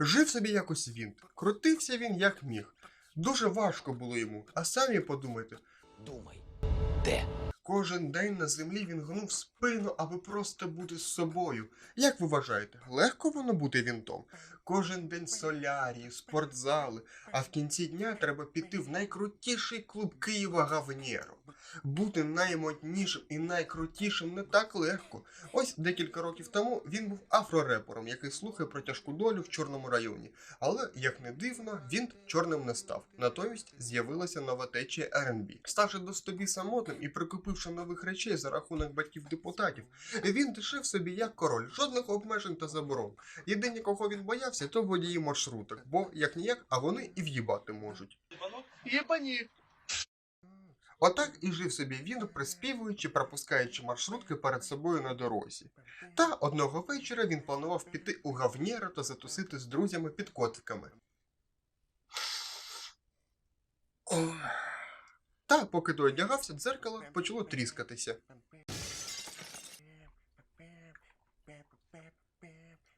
Жив собі якось він, крутився він як міг. Дуже важко було йому, а самі подумайте, Думай, де? кожен день на землі він гнув спину, аби просто бути з собою. Як ви вважаєте, легко воно бути вінтом? Кожен день солярії, спортзали, а в кінці дня треба піти в найкрутіший клуб Києва Гавнєро. Бути наймоднішим і найкрутішим не так легко. Ось декілька років тому він був афрорепором, який слухає про тяжку долю в чорному районі. Але, як не дивно, він чорним не став. Натомість з'явилася нова течія R&B. Ставши до собі самотним і прикупивши нових речей за рахунок батьків депутатів, він дишив собі як король, жодних обмежень та заборон. Єдині, кого він боявся, то водії маршруток, бо як ніяк, а вони і в'їбати можуть. Єбані. Отак і жив собі він, приспівуючи, пропускаючи маршрутки перед собою на дорозі. Та одного вечора він планував піти у гавнєра та затусити з друзями під котиками. Та, поки доодягався, дзеркало почало тріскатися.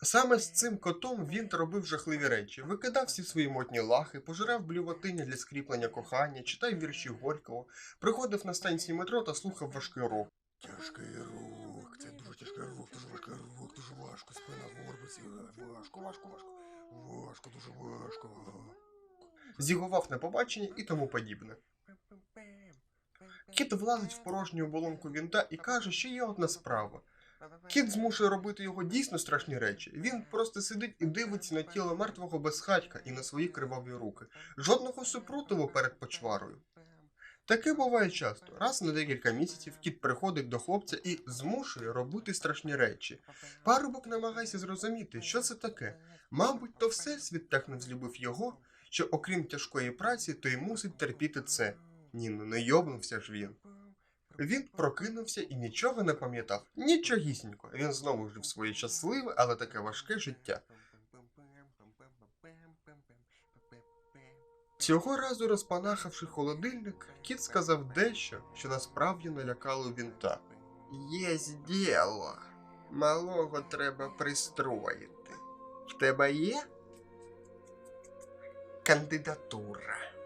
Саме з цим котом він робив жахливі речі, викидав всі свої мотні лахи, пожирав блювотині для скріплення кохання, читав вірші Горького, приходив на станції метро та слухав важкий рок. Тяжкий рух, це дуже тяжкий рух, дуже важкий рух, дуже важко, спина горбиться, важко, важко, важко, важко, дуже важко. зігував на побачення і тому подібне. Кіт влазить в порожню оболонку вінта і каже, що є одна справа. Кіт змушує робити його дійсно страшні речі. Він просто сидить і дивиться на тіло мертвого безхатька і на свої криваві руки. Жодного супротиву перед почварою. Таке буває часто. Раз на декілька місяців кіт приходить до хлопця і змушує робити страшні речі. Парубок намагається зрозуміти, що це таке. Мабуть, то всесвіт так не взлюбив його, що окрім тяжкої праці, то й мусить терпіти це. Ні, ну не йобнувся ж він. Він прокинувся і нічого не пам'ятав. Нічогісінько. Він знову жив своє щасливе, але таке важке життя. Цього разу, розпанахавши холодильник, кіт сказав дещо, що насправді налякало вінта. Єсть діло. Малого треба пристроїти. В тебе є? Кандидатура.